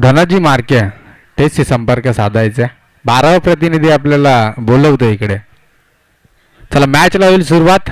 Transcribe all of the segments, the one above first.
धनाजी मार्के तेचशी संपर्क साधायचा बारावा प्रतिनिधी आपल्याला बोलवतो इकडे. चला मॅचला होईल सुरुवात.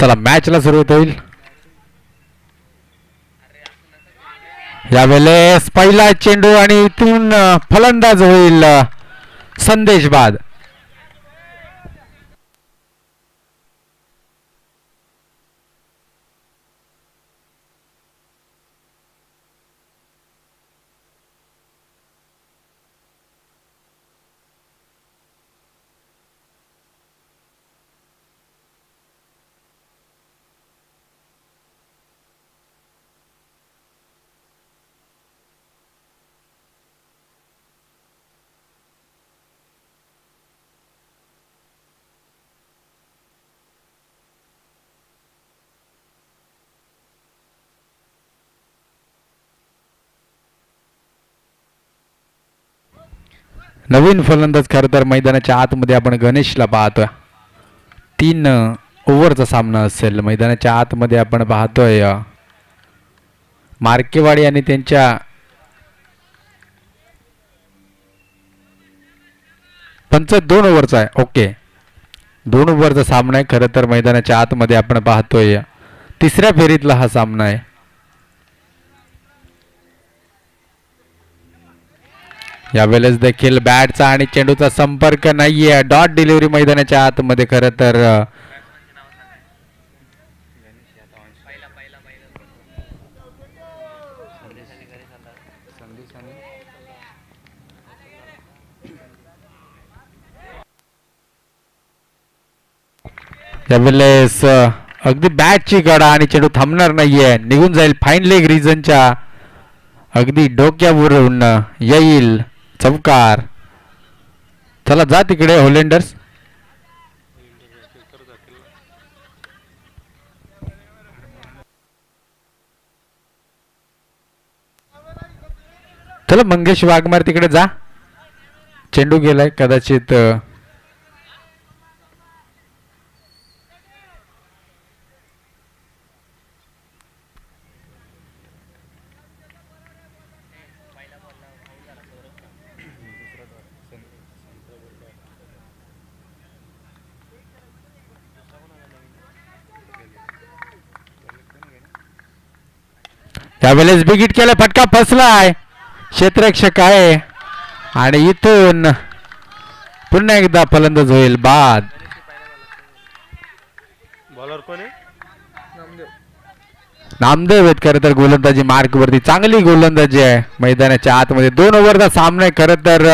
चला मॅचला सुरुवात होईल. यावेळेस पहिला चेंडू आणि इथून फलंदाज होईल संदेश बाद. नवीन फलंदाज खरं तर मैदानाच्या आतमध्ये आपण गणेशला पाहतोय. तीन ओव्हरचा सामना असेल. मैदानाच्या आतमध्ये आपण पाहतोय मार्केवाडी आणि त्यांच्या पंच दोन ओव्हरचा आहे. ओके. दोन ओव्हरचा सामना आहे. खरं तर मैदानाच्या आतमध्ये आपण पाहतोय तिसऱ्या फेरीतला हा सामना आहे. यावेळेस देखील बॅटचा आणि चेंडूचा संपर्क नाहीये. डॉट डिलिव्हरी मैदानाच्या आतमध्ये खरं तर यावेळेस अगदी बॅटची गडा आणि चेंडू थांबणार नाहीये. निघून जाईल फाईन लेग रिजनच्या अगदी डोक्यावरून येईल. चौकार. चला जा तिकडे होलेंडर्स चला मंगेश वाघमार तिकडे जा. चेंडू गेलाय कदाचित त्यावेळेस बिगिट केलं फटका फसलाय. क्षेत्ररक्षक आहे. आणि इथून पुन्हा एकदा फलंदाज होईल बाद. बॉलर कोण आहे? नामदेव. आहेत खरं तर गोलंदाजी मार्क वरती चांगली गोलंदाजी आहे. मैदानाच्या आतमध्ये दोन ओव्हरचा सामना आहे. खरं तर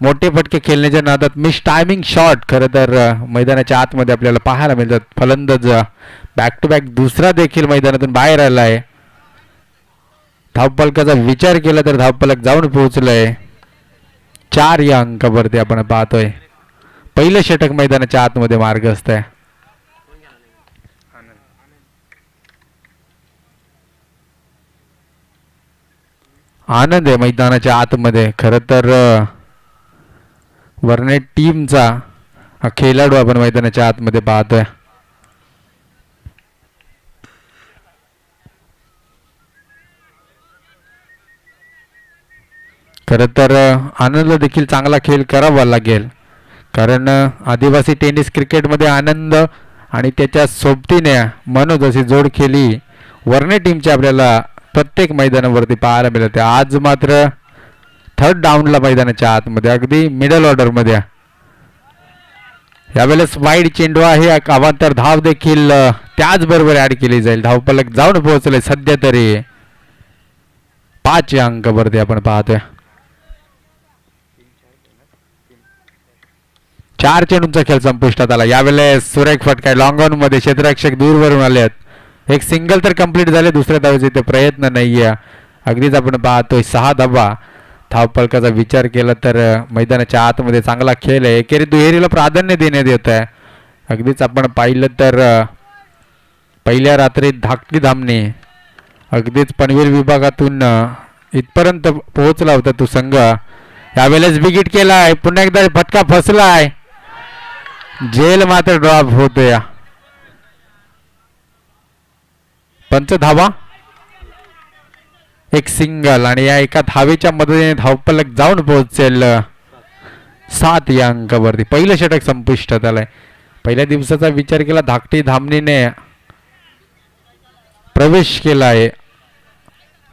मोठे फटके खेळण्याच्या नादात मिस टायमिंग शॉट खरं तर मैदानाच्या आतमध्ये आपल्याला पाहायला मिळतात. फलंदाज बॅक टू बॅक दुसरा देखील मैदानातून बाहेर आलाय. धावपलकाचा विचार केला तर धावपलक जाऊन पोहोचलंय. चार या अंकावरती आपण पाहतोय. पहिलं षटक मैदानाच्या आतमध्ये मार्ग असत आनंद आहे मैदानाच्या आतमध्ये. खरं तर वर्णे टीमचा हा खेळाडू आपण मैदानाच्या आतमध्ये पाहतोय. खरं तर आनंद आनंदला देखील चांगला खेळ करावा लागेल. कारण आदिवासी टेनिस क्रिकेटमध्ये आनंद आणि त्याच्या सोबतीने मनोज अशी जोड खेळी वर्णे टीमची आपल्याला प्रत्येक मैदानावरती पाहायला मिळते. आज मात्र थर्ड डाऊनला मैदानाच्या आतमध्ये अगदी मिडल ऑर्डरमध्ये यावेळेस वाईड चेंडू आहे अवांतर धाव देखील त्याचबरोबर ऍड केली जाईल. धावपलक जाऊन पोहोचले सध्या तरी. पाच या अंकावरती आपण पाहतोय. चार चेंडूंचा खेळ संपुष्टात आला. यावेळेस सुरेख फटका लॉंग ऑनमध्ये क्षेत्ररक्षक दूरवरून आले आहेत. एक सिंगल तर कंप्लीट झाले दुसऱ्या धावेचे इथे प्रयत्न नाहीये. अगदीच आपण पाहतोय सहा धावा. धावपलकाचा विचार केला तर मैदानाच्या आतमध्ये चांगला खेळ आहे. एकेरी दुहेरीला प्राधान्य देण्यात येत आहे. अगदीच आपण पाहिलं तर पहिल्या रात्री धाकटी धामणे. अगदीच पनवेल विभागातून इथपर्यंत पोहोचला होता तो संघ. यावेळेस बिगिट केलाय. पुन्हा एकदा फटका फसलाय. जेल मात्र ड्रॉप होतोय पंच धावा. एक सिंगल आणि या एका धावेच्या मदतीने धावपलक जाऊन पोहोचेल. सात या अंकावरती. पहिलं षटक संपुष्टात आलंय. पहिल्या दिवसाचा विचार केला धाकटी धामणीने प्रवेश केला आहे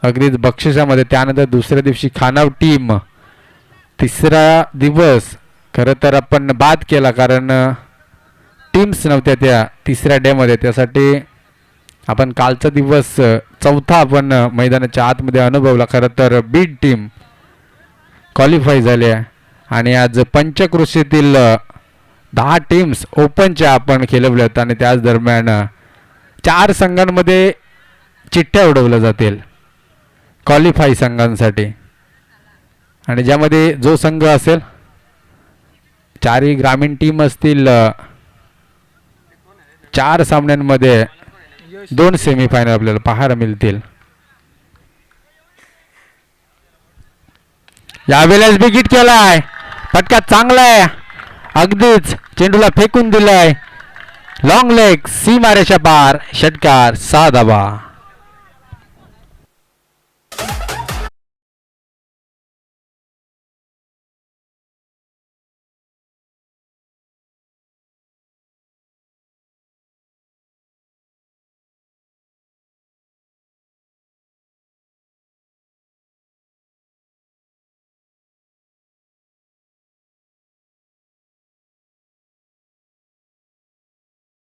अगदीच बक्षिसामध्ये. त्यानंतर दुसऱ्या दिवशी खानाव टीम तिसरा दिवस खरं तर आपण बाद केला कारण टीम्स नव्हत्या त्या तिसऱ्या डेमध्ये त्यासाठी आपण कालचा दिवस चौथा आपण मैदानाच्या आतमध्ये अनुभवला. खरं तर बीड टीम क्वालिफाय झाली. आहे आणि आज पंचकृषीतील दहा टीम्स ओपनच्या आपण खेळवल्या आहेत आणि त्याच दरम्यान चार संघांमध्ये चिठ्ठ्या उडवल्या जातील क्वालिफाय संघांसाठी. आणि ज्यामध्ये जो संघ असेल चारही ग्रामीण टीम असतील चार सामन्यांमध्ये दोन सेमीफायनल आपल्याला पाहायला मिळतील. यावेळेस बिकीट केलाय. फटका चांगला आहे अगदीच चेंडूला फेकून दिलाय. लॉंग लेग सी मारेच्या पार षटकार सहा धावा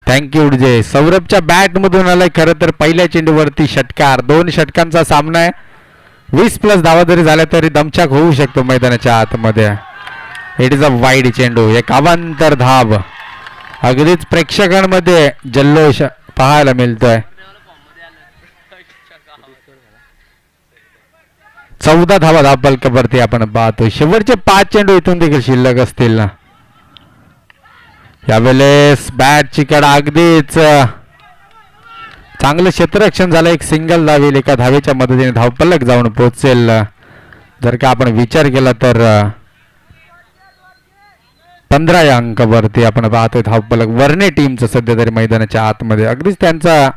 थँक्यू विजय सौरभच्या बॅटमधून आलाय खरं तर पहिल्या चेंडूवरती षटकार. दोन षटकांचा सामना आहे. वीस प्लस धावा जरी झाल्या तरी दमछाक होऊ शकतो मैदानाच्या आतमध्ये. इट इज अ वाईड चेंडू. एक अवांतर धाब अगदीच प्रेक्षकांमध्ये जल्लोष पाहायला मिळतोय. चौदा धावा धावपलकावरती आपण पाहतो शेवटचे पाच चेंडू इथून देखील शिल्लक असतील. ना यावेळेस बॅटची कडा अगदीच. चांगलं क्षेत्ररक्षण झालं. एक सिंगल धावेल एका धावेच्या मदतीने धावपलक जाऊन पोहोचेल. जर का आपण विचार केला तर पंधरा या अंकावरती आपण पाहतोय धावपलक वर्णे टीमचं सध्या तरी मैदानाच्या आतमध्ये. अगदीच त्यांचा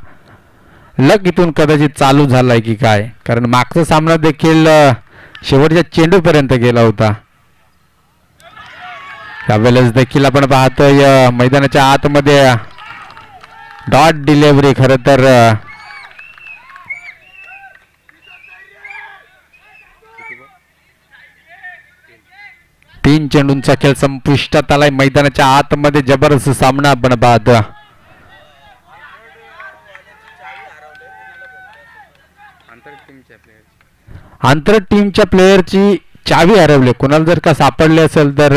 लग इथून कदाचित चालू झालाय की काय? कारण मागचा सामना देखील शेवटच्या चेंडूपर्यंत गेला होता. त्यावेळेस देखील आपण पाहतोय मैदानाच्या आतमध्ये डॉट डिलेवरी खर तर तीन चेंडूंचा खेळ संपुष्टात आलाय. मैदानाच्या आतमध्ये जबरदस्त सामना आपण पाहतो आंतर टीमच्या प्लेयरची चावी हरवली. कुणाला जर का सापडली असेल तर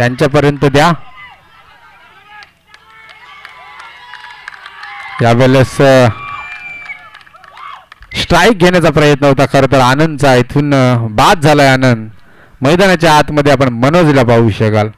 त्यांच्यापर्यंत द्या. यावेळेस स्ट्राईक घेण्याचा प्रयत्न होता खरं तर आनंदचा. इथून बाद झालाय आनंद. मैदानाच्या आतमध्ये आपण मनोजला पाहू शकाल.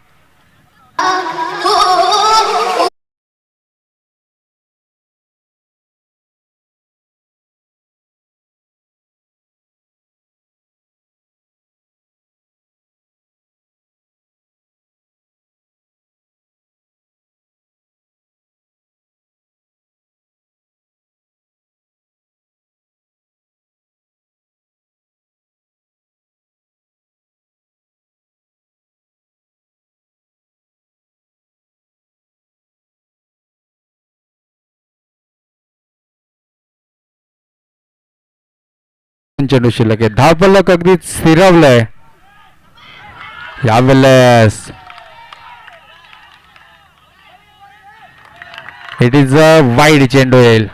चेंडू शिल्लक आहे पल्लक अगदी स्थिरावलंय. यावेळेस इट इज अ वाईड चेंडू येईल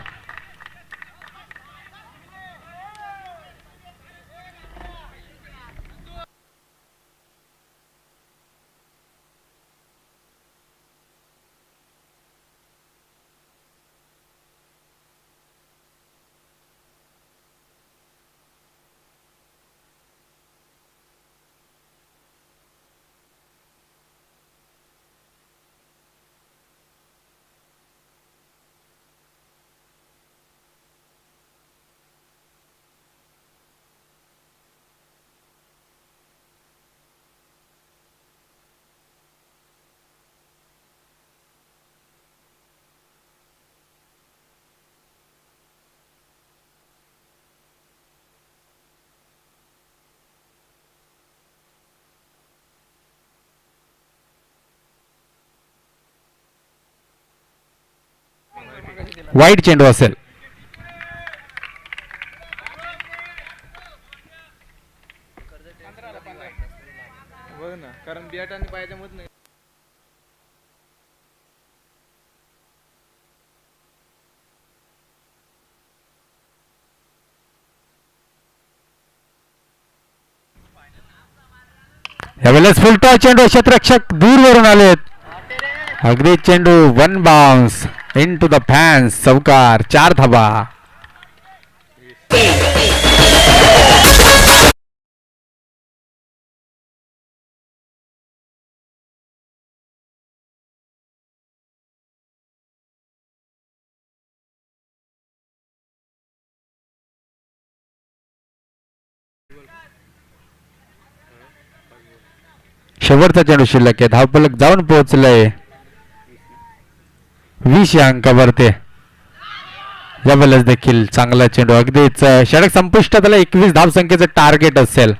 वाईट चेंडू असेल. यावेळेस फुलटा चेंडू क्षेत्ररक्षक दूरवरून आलेत. अगदी चेंडू one bounce into the fans चौकार चार धाबा शेवटचा चेंडू शिल्लक आहे. धावपलक जाऊन पोहोचलंय. वीस या अंकावरती. यावेळेस देखील चांगला चेंडू. अगदीच षडक संपुष्टात एकवीस धाव संख्येचं टार्गेट असेल.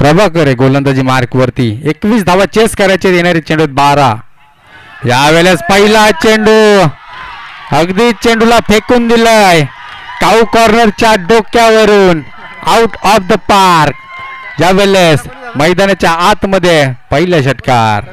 प्रभाकर आहे गोलंदाजी मार्कवरती. एकवीस धावा चेस करायचे येणारे चेंडू बारा. यावेळेस पहिला चेंडू. अगदी चेंडूला फेकून दिलाय. काऊ कॉर्नरच्या डोक्यावरून. आउट ऑफ द पार्क यावेळेस मैदानाच्या आतमध्ये पहिला षटकार.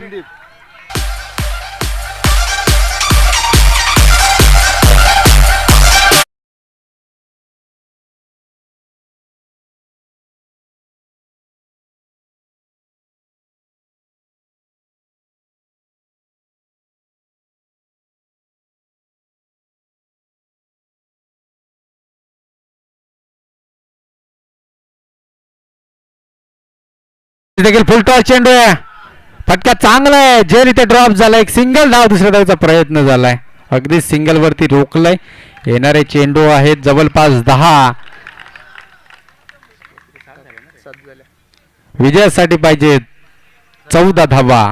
देखील देखील फुलटॉस चेंडू आहे. फटका चांगला आहे. जेल इथे ड्रॉप झाला एक सिंगल धाव दुसऱ्या धावचा प्रयत्न झालाय. अगदी सिंगल वरती रोखलंय. येणारे चेंडू आहेत जवळपास दहा. विजयासाठी पाहिजे चौदा धावा.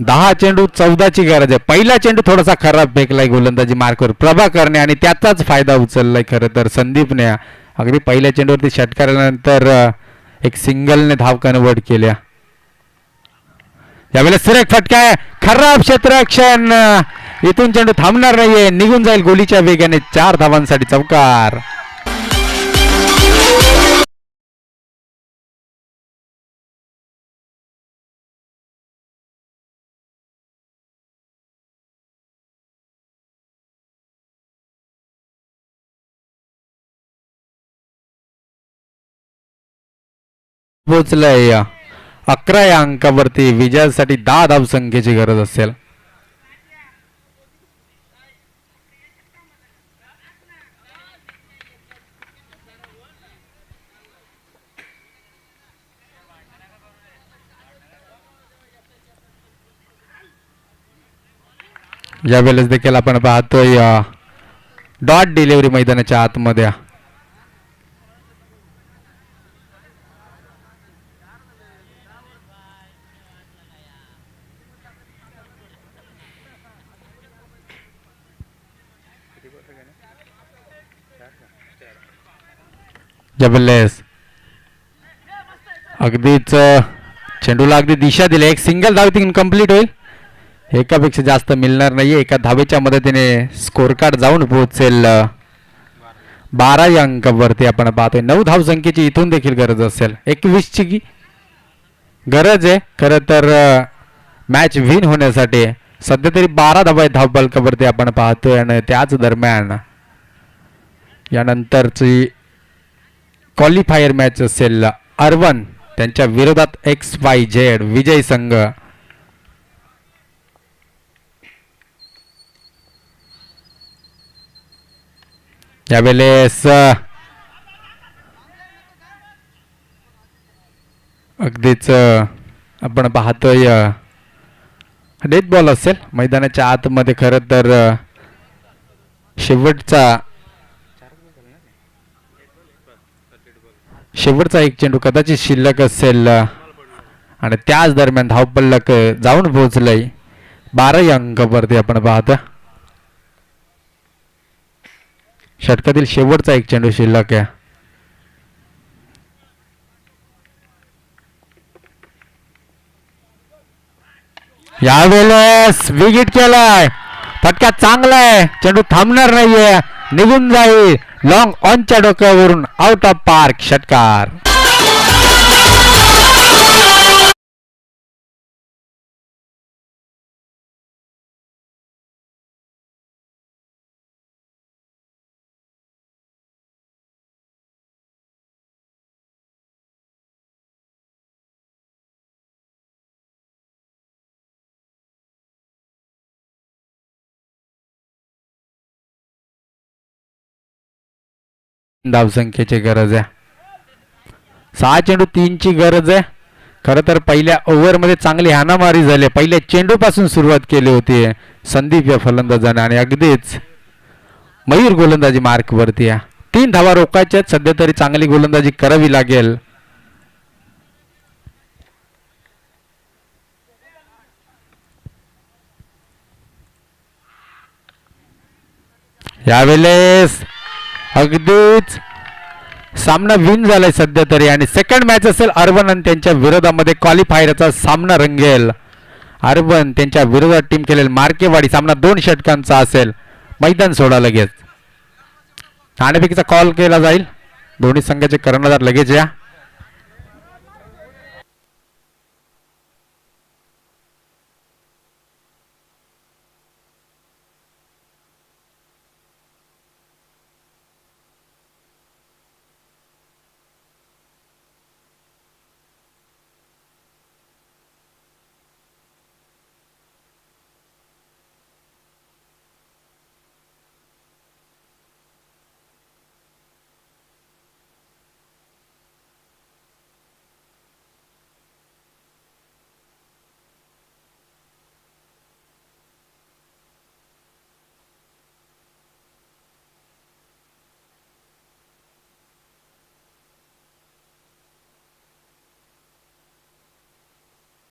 दहा चेंडू चौदाची गरज आहे. पहिला चेंडू थोडासा खराब फेकलाय गोलंदाजी मार्कवर प्रभाकरने आणि त्याचाच फायदा उचललाय खरं तर संदीपने. अगदी पहिल्या चेंडूवरती षटकारानंतर एक सिंगलने धाव कन्वर्ट केल्या. यावेळेला सिरक फटका खराब क्षेत्ररक्षण इथून चेंडू थांबणार नाहीये. निघून जाईल गोलीच्या वेगाने. चार धावांसाठी चौकार. पोचलंय अकरा या अंकावरती विजयासाठी दहा धाव संख्येची गरज असेल. यावेळेस देखील आपण पाहतोय डॉट डिलिव्हरी मैदानाच्या आतमध्ये. जबरदस्त अगदीच चेंडूला अगदी दिशा दिली. एक सिंगल धाव ती कंप्लीट होईल. एकापेक्षा जास्त मिळणार नाही एका धावेच्या मदतीने स्कोर कार्ड जाऊन पोहोचेल बारा या अंकावरती आपण पाहतोय. नऊ धाव संख्येची इथून देखील गरज असेल. एकवीसची गरज आहे. खरं तर मॅच विन होण्यासाठी सध्या तरी बारा धावा आहेत धाव बल्कावरती आपण पाहतोय. आणि त्याच दरम्यान यानंतरची क्वालिफायर मॅच असेल अर्वन त्यांच्या विरोधात एक्स वाय झेड विजय संघ. यावेळेस अगदीच आपण पाहतोय डेथ बॉल असेल मैदानाच्या आतमध्ये खरं तर शेवटचा शेवटचा एक चेंडू कदाचित शिल्लक असेल. आणि त्याच दरम्यान धावपल्लक जाऊन पोहोचलंय. बाराही अंकावरती आपण पाहत. षटकातील शेवटचा एक चेंडू शिल्लक आहे. यावेळेस विकेट केलाय. फटका चांगला आहे चेंडू थांबणार नाहीये. निघून जाईल. लॉंग ऑनच्या डोक्यावरून आउट ऑफ पार्क षटकार. धावसंख्येची गरज आहे. सहा चेंडू तीनची गरज आहे. खरं तर पहिल्या ओव्हरमध्ये चांगली हानामारी झाली. पहिल्या चेंडू पासून सुरुवात केली होती. संदीप या फलंदाजाने आणि अगदीच मयूर गोलंदाजी मार्कवरती आहे. तीन धावा रोखायच्या सध्या तरी चांगली गोलंदाजी करावी लागेल. यावेळेस अगदीच. सामना विन झालाय सध्या तरी आणि सेकंड मॅच असेल अर्बन आणि त्यांच्या विरोधामध्ये क्वालिफायरचा सामना रंगेल. अर्बन त्यांच्या विरोधात टीम केलेल मार्केवाडी सामना दोन षटकांचा असेल. मैदान सोडा लगेच. नाणेफेकीचा कॉल केला जाईल. दोन्ही संघाचे कर्णधार लगेच या.